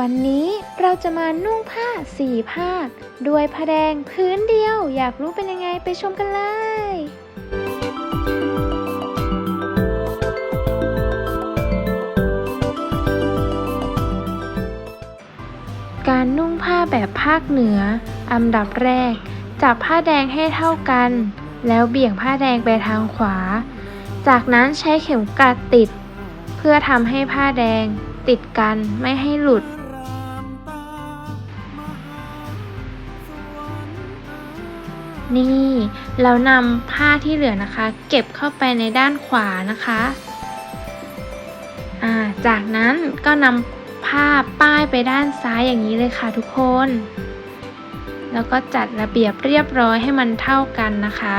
วันนี้เราจะมานุ่งผ้าสี่ภาค ด้วยผ้าแดงพื้นเดียว อยากรู้เป็นยังไงไปชมกันเลยการนุ่งผ้าแบบภาคเหนือ อันดับแรก จับผ้าแดงให้เท่ากัน แล้วเบี่ยงผ้าแดงไปทางขวา จากนั้นใช้เข็มกลัดติด เพื่อทำให้ผ้าแดงติดกันไม่ให้หลุด นี่เรานำผ้าที่เหลือนะคะ เก็บเข้าไปในด้านขวานะคะาจากนั้นก็นำผ้าป้ายไปด้านซ้ายอย่างนี้เลยค่ะทุกคน แล้วก็จัดระเบียบเรียบร้อยให้มันเท่ากันนะคะ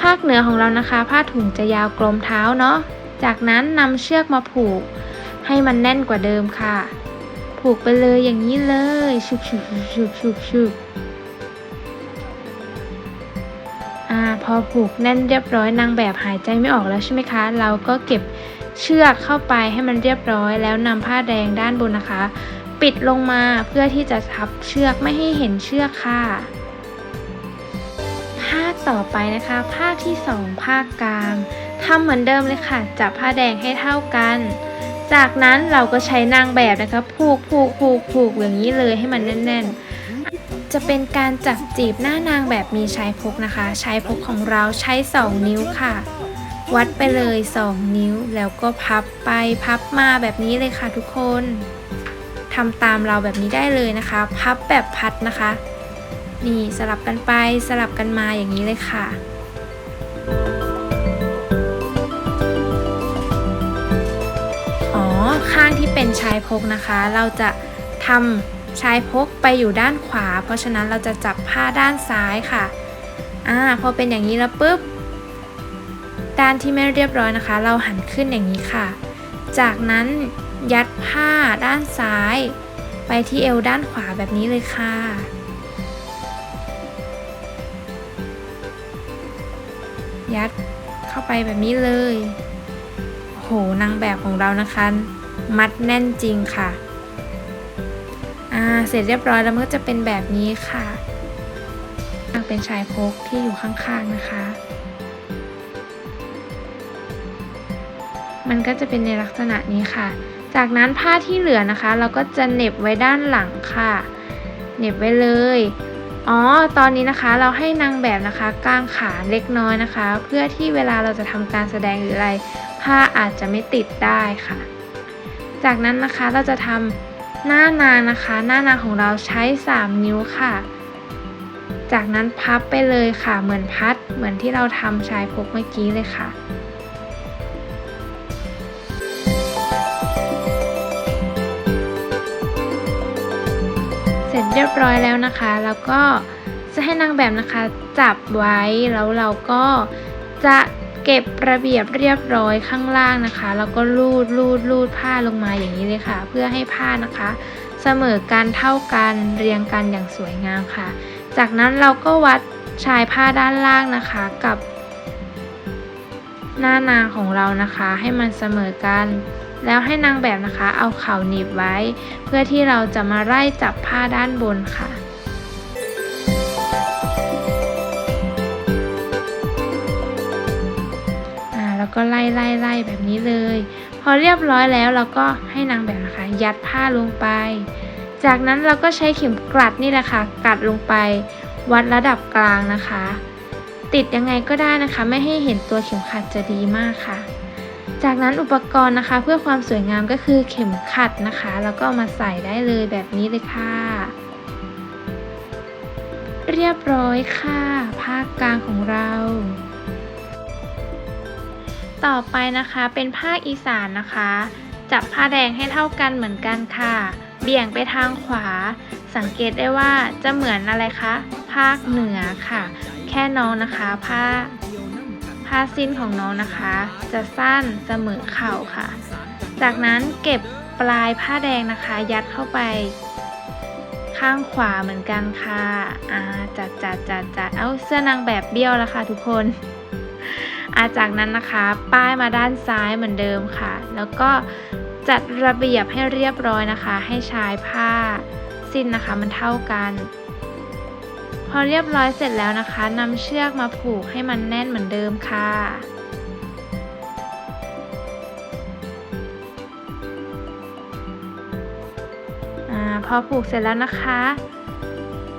ภาคเหนือของเรานะคะ ผ้าถุงจะยาวกลมเท้าเนาะ จากนั้นนำเชือกมาผูกให้มันแน่นกว่าเดิมค่ะ ผูกไปเลยอย่างนี้เลยชุกชุกชุกชุกชุก พอผูกแน่นเรียบร้อยนางแบบหายใจไม่ออกแล้วใช่ไหมคะ เราก็เก็บเชือกเข้าไปให้มันเรียบร้อย แล้วนำผ้าแดงด้านบนนะคะ ปิดลงมาเพื่อที่จะทับเชือกไม่ให้เห็นเชือกค่ะ ภาคต่อไปนะคะ ภาคที่ 2 ภาคกลางทำเหมือนเดิมเลยค่ะ จับผ้าแดงให้เท่ากัน จากนั้นเราก็ใช้นางแบบนะคะ ผูกผูกผูกผูกอย่างนี้เลยให้มันแน่นๆ จะเป็นการจับจีบหน้านางแบบมีชายพกนะคะ ชายพกของเราใช้ 2 นิ้วค่ะ วัดไปเลย 2 นิ้วแล้วก็พับไปพับมาแบบนี้เลยค่ะทุกคนทำตามเราแบบนี้ได้เลยนะคะ พับแบบพัดนะคะ นี่สลับกันไปสลับกันมาอย่างนี้เลยค่ะอ๋อข้างที่เป็นชายพกนะคะ เราจะทำ ชายพกไปอยู่ด้านขวา เพราะฉะนั้นเราจะจับผ้าด้านซ้ายค่ะอ่าพอเป็นอย่างนี้แล้วปุ๊บ ด้านที่ไม่เรียบร้อยนะคะ เราหันขึ้นอย่างนี้ค่ะ จากนั้นยัดผ้าด้านซ้าย ไปที่เอวด้านขวาแบบนี้เลยค่ะยัดเข้าไปแบบนี้เลย โหนางแบบของเรานะคะ มัดแน่นจริงค่ะ อ่าเสร็จเรียบร้อยแล้วมันก็จะเป็นแบบนี้ค่ะ เป็นชายพกที่อยู่ข้างๆนะคะ มันก็จะเป็นในลักษณะนี้ค่ะ จากนั้นผ้าที่เหลือนะคะ เราก็จะเหน็บไว้ด้านหลังค่ะเหน็บไว้เลยอ๋อ ตอนนี้นะคะเราให้นางแบบนะคะกางขาเล็กน้อยนะคะ เพื่อที่เวลาเราจะทำการแสดงหรืออะไร ผ้าอาจจะไม่ติดได้ค่ะ จากนั้นนะคะเราจะทำ หน้านางนะคะ หน้านางของเราใช้ 3 นิ้วค่ะ จากนั้นพับไปเลยค่ะ เหมือนพัด เหมือนที่เราทำชายพกเมื่อกี้เลยค่ะเสร็จเรียบร้อยแล้วนะคะ แล้วก็จะให้นางแบบนะคะจับไว้ แล้วเราก็จะ เก็บระเบียบเรียบร้อยข้างล่างนะคะ แล้วก็ลูดลูดลูดผ้าลงมาอย่างนี้เลยค่ะ เพื่อให้ผ้านะคะ เสมอกันเท่ากันเรียงกันอย่างสวยงามค่ะ จากนั้นเราก็วัดชายผ้าด้านล่างนะคะกับหน้านางของเรานะคะ ให้มันเสมอกัน แล้วให้นางแบบนะคะ เอาเข่าหนีบไว้ เพื่อที่เราจะมาไล่จับผ้าด้านบนค่ะ แล้วก็ไล่ไล่ไล่แบบนี้เลย พอเรียบร้อยแล้วเราก็ให้นางแบบนะคะ ยัดผ้าลงไป จากนั้นเราก็ใช้เข็มกลัดนี่แหละค่ะกัดลงไป วัดระดับกลางนะคะ ติดยังไงก็ได้นะคะ ไม่ให้เห็นตัวเข็มขัดจะดีมากค่ะ จากนั้นอุปกรณ์นะคะ เพื่อความสวยงามก็คือเข็มขัดนะคะ แล้วก็มาใส่ได้เลยแบบนี้เลยค่ะเรียบร้อยค่ะ ภาคกลางของเรา ต่อไปนะคะเป็นภาคอีสานนะคะ จับผ้าแดงให้เท่ากันเหมือนกันค่ะ เบี่ยงไปทางขวา สังเกตได้ว่าจะเหมือนอะไรคะ ภาคเหนือค่ะ แค่น้องนะคะผ้าผ้าสิ้นของน้องนะคะ จะสั้นเสมอเข่าค่ะ จากนั้นเก็บปลายผ้าแดงนะคะ ยัดเข้าไป ข้างขวาเหมือนกันค่ะอ่าจัดจัดจัดจัดเอาเสื้อนางแบบเบี้ยวแล้วค่ะทุกคน อาจากนั้นนะคะ ป้ายมาด้านซ้ายเหมือนเดิมค่ะ แล้วก็จัดระเบียบให้เรียบร้อยนะคะ ให้ใช้ผ้าสิ้นนะคะมันเท่ากัน พอเรียบร้อยเสร็จแล้วนะคะนำเชือกมาผูกให้มันแน่นเหมือนเดิมค่ะพอผูกเสร็จแล้วนะคะ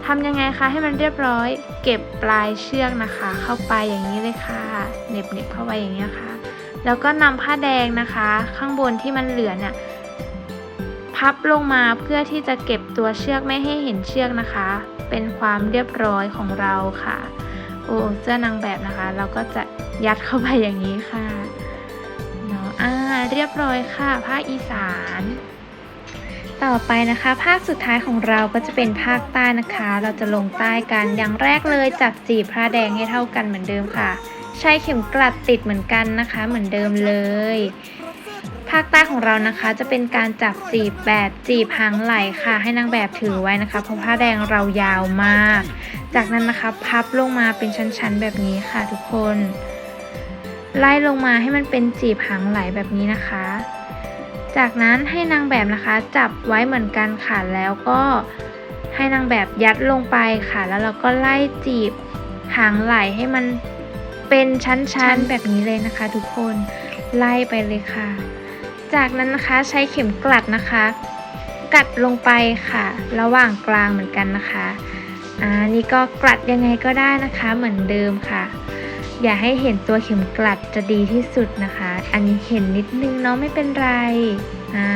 ทำยังไงคะให้มันเรียบร้อย เก็บปลายเชือกนะคะ เข้าไปอย่างนี้เลยค่ะเหน็บเน็บเข้าไปอย่างนี้ค่ะ แล้วก็นำผ้าแดงนะคะ ข้างบนที่มันเหลือเนี่ยพับลงมาเพื่อที่จะเก็บตัวเชือกไม่ให้เห็นเชือกนะคะ เป็นความเรียบร้อยของเราค่ะโอ้เสื้อนางแบบนะคะ เราก็จะยัดเข้าไปอย่างนี้ค่ะเนาะอ่าเรียบร้อยค่ะภาอีสาน ต่อไปนะคะ ภาคสุดท้ายของเราก็จะเป็นภาคใต้นะคะ เราจะลงใต้กันอย่างแรกเลยจับจีบผ้าแดงให้เท่ากันเหมือนเดิมค่ะ ใช้เข็มกลัดติดเหมือนกันนะคะ เหมือนเดิมเลย ภาคใต้ของเรานะคะจะเป็นการจับจีบแบบจีบหางไหลค่ะ ให้นางแบบถือไว้นะคะเพราะผ้าแดงเรายาวมาก จากนั้นนะคะพับลงมาเป็นชั้นๆแบบนี้ค่ะทุกคน ไล่ลงมาให้มันเป็นจีบหางไหลแบบนี้นะคะ จากนั้นให้นางแบบนะคะจับไว้เหมือนกันค่ะแล้วก็ให้นางแบบยัดลงไปค่ะ แล้วเราก็ไล่จีบหางไหลให้มันเป็นชั้นๆแบบนี้เลยนะคะ ทุกคนไล่ไปเลยค่ะ จากนั้นนะคะใช้เข็มกลัดนะคะ กัดลงไปค่ะ ระหว่างกลางเหมือนกันนะคะอ่านี่ก็กลัดยังไงก็ได้นะคะเหมือนเดิมค่ะ อย่าให้เห็นตัวเข็มกลัดจะดีที่สุดนะคะ อันนี้เห็นนิดนึงเนาะไม่เป็นไรอ่า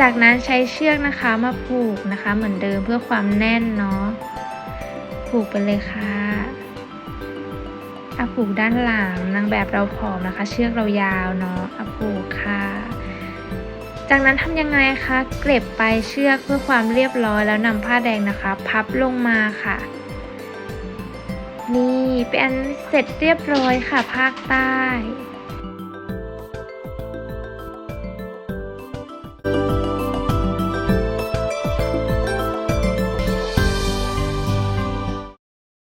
จากนั้นใช้เชือกนะคะมาผูกนะคะ เหมือนเดิมเพื่อความแน่นเนาะผูกไปเลยค่ะเอาผูกด้านหลังนางแบบเราผอมนะคะ เชือกเรายาวเนาะเอาผูกค่ะ จากนั้นทำยังไงคะเก็บไปลายเชือกเพื่อความเรียบร้อยแล้วนำผ้าแดงนะคะ พับลงมาค่ะ นี่เป็นเสร็จเรียบร้อยค่ะภาคใต้